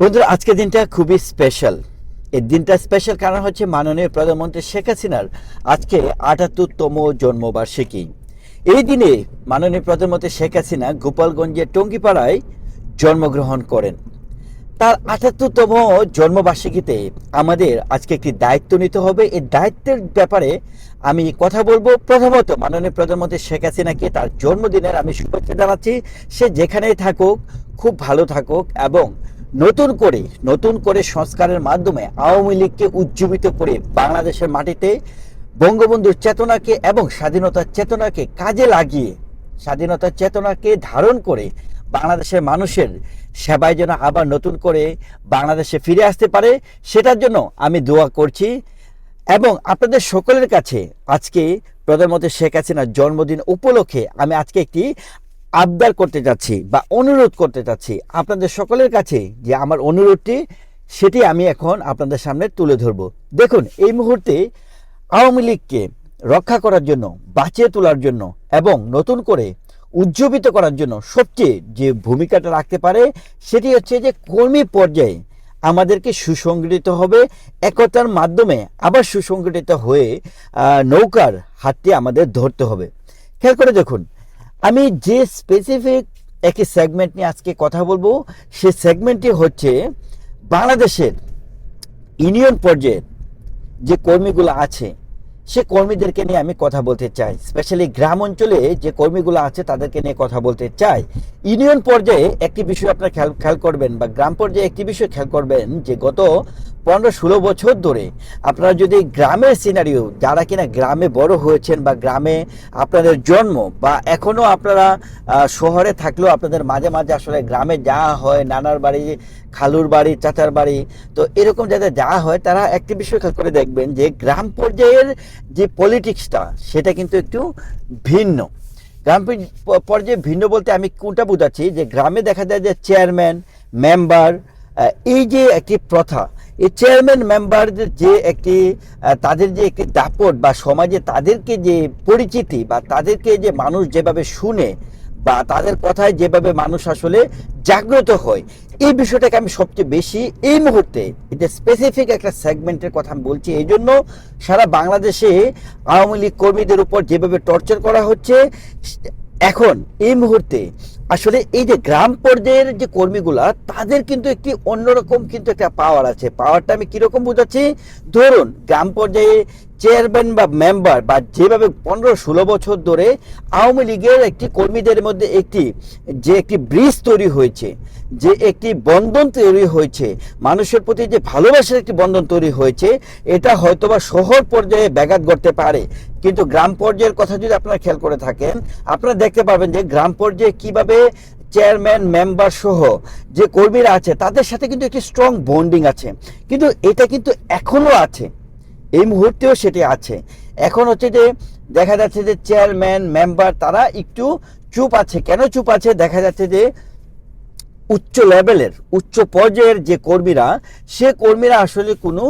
বন্ধুরা, আজকের দিনটা খুবই স্পেশাল এই দিনটা স্পেশাল কারণ হচ্ছে মাননীয় প্রধানমন্ত্রী শেখ হাসিনার আজকে আটাত্তরতম জন্মবার্ষিকী। এই দিনে মাননীয় প্রধানমন্ত্রী শেখ হাসিনা গোপালগঞ্জের টঙ্গিপাড়ায় জন্মগ্রহণ করেন। তার আটাত্তরতম জন্মবার্ষিকীতে আমাদের আজকে একটি দায়িত্ব নিতে হবে। এই দায়িত্বের ব্যাপারে আমি কথা বলব। প্রথমত, মাননীয় প্রধানমন্ত্রী শেখ হাসিনাকে তার জন্মদিনের আমি শুভেচ্ছা জানাচ্ছি। সে যেখানেই থাকুক, খুব ভালো থাকুক এবং নতুন করে নতুন করে সংস্কারের মাধ্যমে আওয়ামী লীগকে উজ্জীবিত করে বাংলাদেশের মাটিতে বঙ্গবন্ধুর চেতনাকে এবং স্বাধীনতার চেতনাকে কাজে লাগিয়ে, স্বাধীনতার চেতনাকে ধারণ করে বাংলাদেশের মানুষের সেবায় যেন আবার নতুন করে বাংলাদেশে ফিরে আসতে পারে, সেটার জন্য আমি দোয়া করছি। এবং আপনাদের সকলের কাছে আজকে প্রধানমন্ত্রী শেখ হাসিনার জন্মদিন উপলক্ষে আমি আজকে একটি আবদার করতে চাচ্ছি বা অনুরোধ করতে চাচ্ছি আপনাদের সকলের কাছে যে আমার অনুরোধটি, সেটি আমি এখন আপনাদের সামনে তুলে ধরব। দেখুন, এই মুহূর্তে আওয়ামী লীগকে রক্ষা করার জন্য, বাঁচিয়ে তোলার জন্য এবং নতুন করে উজ্জীবিত করার জন্য সবচেয়ে যে ভূমিকাটা রাখতে পারে, সেটি হচ্ছে যে কর্মী পর্যায়ে আমাদেরকে সুসংগঠিত হবে, একতার মাধ্যমে আবার সুসংগঠিত হয়ে নৌকার হাতটি আমাদের ধরতে হবে। খেয়াল করে দেখুন আমি যে স্পেসিফিক একটি সেগমেন্ট নিয়ে আজকে কথা বলব, সে সেগমেন্টটি হচ্ছে বাংলাদেশের ইউনিয়ন পর্যায়ের যে কর্মীগুলো আছে, সে কর্মীদেরকে নিয়ে আমি কথা বলতে চাই। স্পেশালি গ্রাম অঞ্চলে যে কর্মীগুলো আছে, তাদেরকে নিয়ে কথা বলতে চাই। ইউনিয়ন পর্যায়ে একটি বিষয় আপনারা খেয়াল খেয়াল করবেন বা গ্রাম পর্যায়ে একটি বিষয় খেয়াল করবেন যে গত পনেরো ষোলো বছর ধরে আপনারা যদি গ্রামের সিনারিও যারা কিনা গ্রামে বড় হয়েছেন বা গ্রামে আপনাদের জন্ম বা এখনও আপনারা শহরে থাকলেও আপনাদের মাঝে মাঝে আসলে গ্রামে যাওয়া হয়, নানার বাড়ি, খালুর বাড়ি, চাচার বাড়ি, তো এরকম যাদের যাওয়া হয়, তারা একটি বিষয় খেয়াল করে দেখবেন যে গ্রাম পর্যায়ের যে পলিটিক্সটা সেটা কিন্তু একটু ভিন্ন। গ্রাম পর্যায়ে ভিন্ন বলতে আমি কোনটা বোঝাচ্ছি? যে গ্রামে দেখা যায় যে চেয়ারম্যান মেম্বার এই যে একটি প্রথা এই চেয়ারম্যান মেম্বারদের যে একটি তাদের যে একটি দাপট বা সমাজে তাদেরকে যে পরিচিতি বা তাদেরকে যে মানুষ যেভাবে শুনে বা তাদের কথায় যেভাবে মানুষ আসলে জাগ্রত হয়, এই বিষয়টাকে আমি সবচেয়ে বেশি এই মুহূর্তে এটা স্পেসিফিক একটা সেগমেন্টের কথা আমি বলছি, এই জন্য সারা বাংলাদেশে আওয়ামী লীগ কর্মীদের উপর যেভাবে টর্চার করা হচ্ছে এখন, এই মুহূর্তে, আসলে এই যে গ্রাম পর্যায়ের যে কর্মীগুলা, তাদের কিন্তু একটি অন্যরকম কিন্তু একটা পাওয়ার আছে। পাওয়ারটা আমি কীরকম বোঝাচ্ছি? ধরুন, গ্রাম পর্যায়ে চেয়ারম্যান বা মেম্বার বা যেভাবে পনেরো ষোলো বছর ধরে আওয়ামী লীগের একটি কর্মীদের মধ্যে একটি, যে একটি ব্রিজ তৈরি হয়েছে, যে একটি বন্ধন তৈরি হয়েছে, মানুষের প্রতি যে ভালোবাসার একটি বন্ধন তৈরি হয়েছে, এটা হয়তোবা শহর পর্যায়ে ব্যাঘাত ঘটতে পারে। কিন্তু গ্রাম পর্যায়ের কথা যদি আপনারা খেয়াল করে থাকেন, আপনারা দেখতে পাবেন যে গ্রাম পর্যায়ে কীভাবে চেয়ারম্যান, মেম্বার সহ যে কর্মীরা আছে, তাদের সাথে কিন্তু একটি স্ট্রং বন্ডিং আছে। কিন্তু এটা কিন্তু এখনও আছে। এই মুহূর্তেও সেটি আছে। এখন হচ্ছে যে দেখা যাচ্ছে যে চেয়ারম্যান, মেম্বার তারা একটু চুপ আছে। কেন চুপ আছে? দেখা যাচ্ছে যে উচ্চ লেভেলের, উচ্চ পর্যায়ের যে কর্মীরা, সে কর্মীরা আসলে কোনো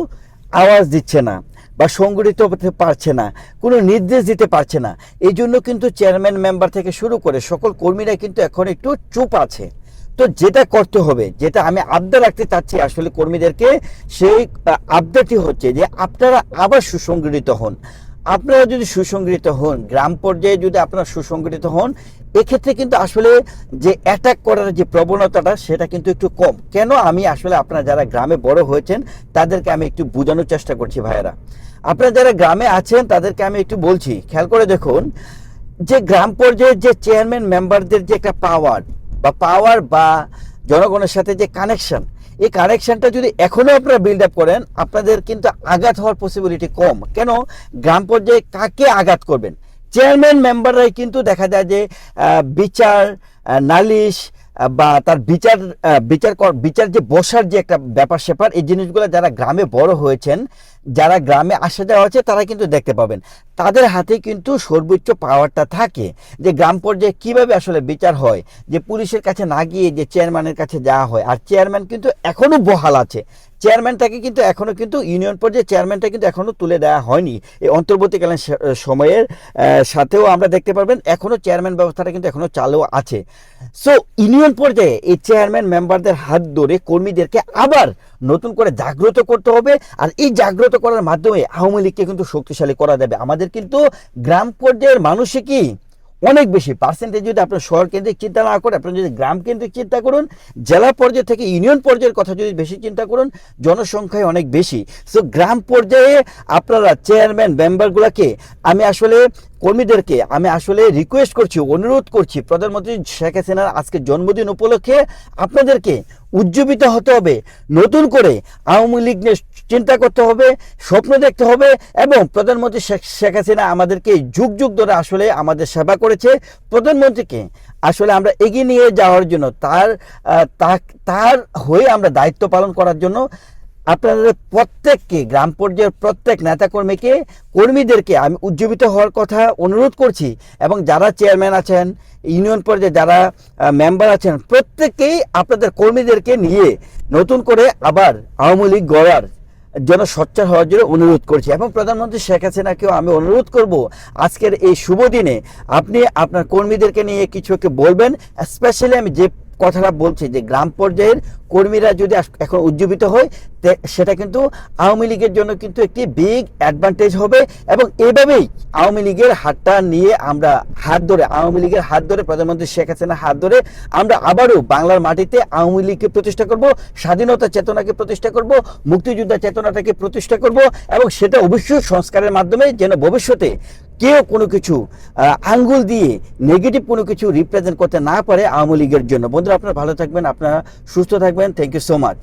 আওয়াজ দিচ্ছে না বা সংগঠিত হতে পারছে না, কোনো নির্দেশ দিতে পারছে না। এই জন্য কিন্তু চেয়ারম্যান, মেম্বার থেকে শুরু করে সকল কর্মীরা কিন্তু এখন একটু চুপ আছে। তো যেটা করতে হবে, যেটা আমি আবদার রাখতে চাচ্ছি আসলে কর্মীদেরকে, সেই আবদারটি হচ্ছে যে আপনারা আবার সুসংগঠিত হন। আপনারা যদি সুসংগঠিত হন, গ্রাম পর্যায়ে যদি আপনারা সুসংগঠিত হন, এক্ষেত্রে কিন্তু আসলে যে অ্যাটাক করার যে প্রবণতাটা, সেটা কিন্তু একটু কম। কেন? আমি আসলে আপনারা যারা গ্রামে বড় হয়েছেন, তাদেরকে আমি একটু বোঝানোর চেষ্টা করছি ভাইয়েরা। আপনারা যারা গ্রামে আছেন, তাদেরকে আমি একটু বলছি, খেয়াল করে দেখুন, যে গ্রাম পর্যায়ে যে চেয়ারম্যান মেম্বারদের যে একটা পাওয়ার বা পাওয়ার বা জনগণের সাথে যে কানেকশন এই কানেকশনটা যদি এখনও আপনারা বিল্ড আপ করেন, আপনাদের কিন্তু আঘাত হওয়ার পসিবিলিটি কম। কেন? গ্রাম পর্যায়ে কাকে আঘাত করবেন? চেয়ারম্যান মেম্বাররাই কিন্তু দেখা যায় যে বিচার নালিশ বা তার বিচার বিচার কর- বিচার যে বসার যে একটা ব্যাপার স্যাপার এই জিনিসগুলো যারা গ্রামে বড় হয়েছেন, যারা গ্রামে আসা যাওয়া আছে তারা কিন্তু দেখতে পাবেন। তাদের হাতে কিন্তু সর্বোচ্চ পাওয়ারটা থাকে যে গ্রাম পর্যায়ে কীভাবে আসলে বিচার হয়, যে পুলিশের কাছে না গিয়ে যে চেয়ারম্যানের কাছে যাওয়া হয়। আর চেয়ারম্যান কিন্তু এখনও বহাল আছে। চেয়ারম্যানটাকে কিন্তু এখনও কিন্তু ইউনিয়ন পর্যায়ে চেয়ারম্যানটা কিন্তু এখনও তুলে দেওয়া হয়নি। এই অন্তর্বর্তীকালীন সময়ের সাথেও আমরা দেখতে পারবেন, এখনও চেয়ারম্যান ব্যবস্থাটা কিন্তু এখনও চালু আছে। সো ইউনিয়ন পর্যায়ে এই চেয়ারম্যান মেম্বারদের হাত ধরে কর্মীদেরকে আবার নতুন করে জাগ্রত করতে হবে। আর এই জাগ্রত করার মাধ্যমে আওয়ামী লীগকে কিন্তু শক্তিশালী করা যাবে। আমাদের কিন্তু গ্রাম পর্যায়ের মানুষে কি অনেক বেশি। পার্সেন্টেজ যদি আপনার শহর কেন্দ্রিক চিন্তা না করে আপনি যদি গ্রাম কেন্দ্রিক চিন্তা করুন, জেলা পর্যায় থেকে ইউনিয়ন পর্যায়ের কথা যদি বেশি চিন্তা করুন জনসংখ্যায় অনেক বেশি। সো গ্রাম পর্যায়ে আপনারা চেয়ারম্যান মেম্বারগুলোকে আমি আসলে কর্মীদেরকে আমি আসলে রিকোয়েস্ট করছি, অনুরোধ করছি, প্রধানমন্ত্রী শেখ হাসিনার আজকে জন্মদিন উপলক্ষে আপনাদেরকে উজ্জীবিত হতে হবে। নতুন করে আওয়ামী লীগ চিন্তা করতে হবে, স্বপ্ন দেখতে হবে এবং প্রধানমন্ত্রী শেখ হাসিনা আমাদেরকে যুগ যুগ ধরে আসলে আমাদের সেবা করেছে। প্রধানমন্ত্রীকে আসলে আমরা এগিয়ে নিয়ে যাওয়ার জন্য, তার তার হয়ে আমরা দায়িত্ব পালন করার জন্য আপনাদের প্রত্যেককে, গ্রাম পর্যায়ের প্রত্যেক নেতাকর্মীকে, কর্মীদেরকে আমি উজ্জীবিত হওয়ার কথা অনুরোধ করছি এবং যারা চেয়ারম্যান আছেন, ইউনিয়ন পর্যায়ে যারা মেম্বার আছেন প্রত্যেককেই আপনাদের কর্মীদেরকে নিয়ে নতুন করে আবার আওয়ামী লীগ গড়ার জন্য সোচ্চার হওয়ার জন্য অনুরোধ করছি। এবং প্রধানমন্ত্রী শেখ হাসিনাকেও আমি অনুরোধ করব, আজকের এই শুভ দিনে আপনি আপনার কর্মীদেরকে নিয়ে কিছু বলবেন স্পেশালি আমি যে কথাটা বলছি যে গ্রাম পর্যায়ের কর্মীরা যদি এখন উজ্জীবিত হয় সেটা কিন্তু আওয়ামী লীগের জন্য কিন্তু একটি বিগ অ্যাডভান্টেজ হবে এবং এভাবেই আওয়ামী লীগের হাতটা নিয়ে আমরা হাত ধরে, আওয়ামী লীগের হাত ধরে, প্রধানমন্ত্রী শেখ হাসিনার হাত ধরে আমরা আবারও বাংলার মাটিতে আওয়ামী লীগকে প্রতিষ্ঠা করব, স্বাধীনতা চেতনাকে প্রতিষ্ঠা করব, মুক্তিযোদ্ধা চেতনাটাকে প্রতিষ্ঠা করব এবং সেটা অবশ্যই সংস্কারের মাধ্যমে যেন ভবিষ্যতে কেউ কোনো কিছু আঙ্গুল দিয়ে নেগেটিভ কোনো কিছু রিপ্রেজেন্ট করতে না পারে আওয়ামী লীগের জন্য। বন্ধুরা, আপনারা ভালো থাকবেন, আপনারা সুস্থ থাকবেন। Thank you so much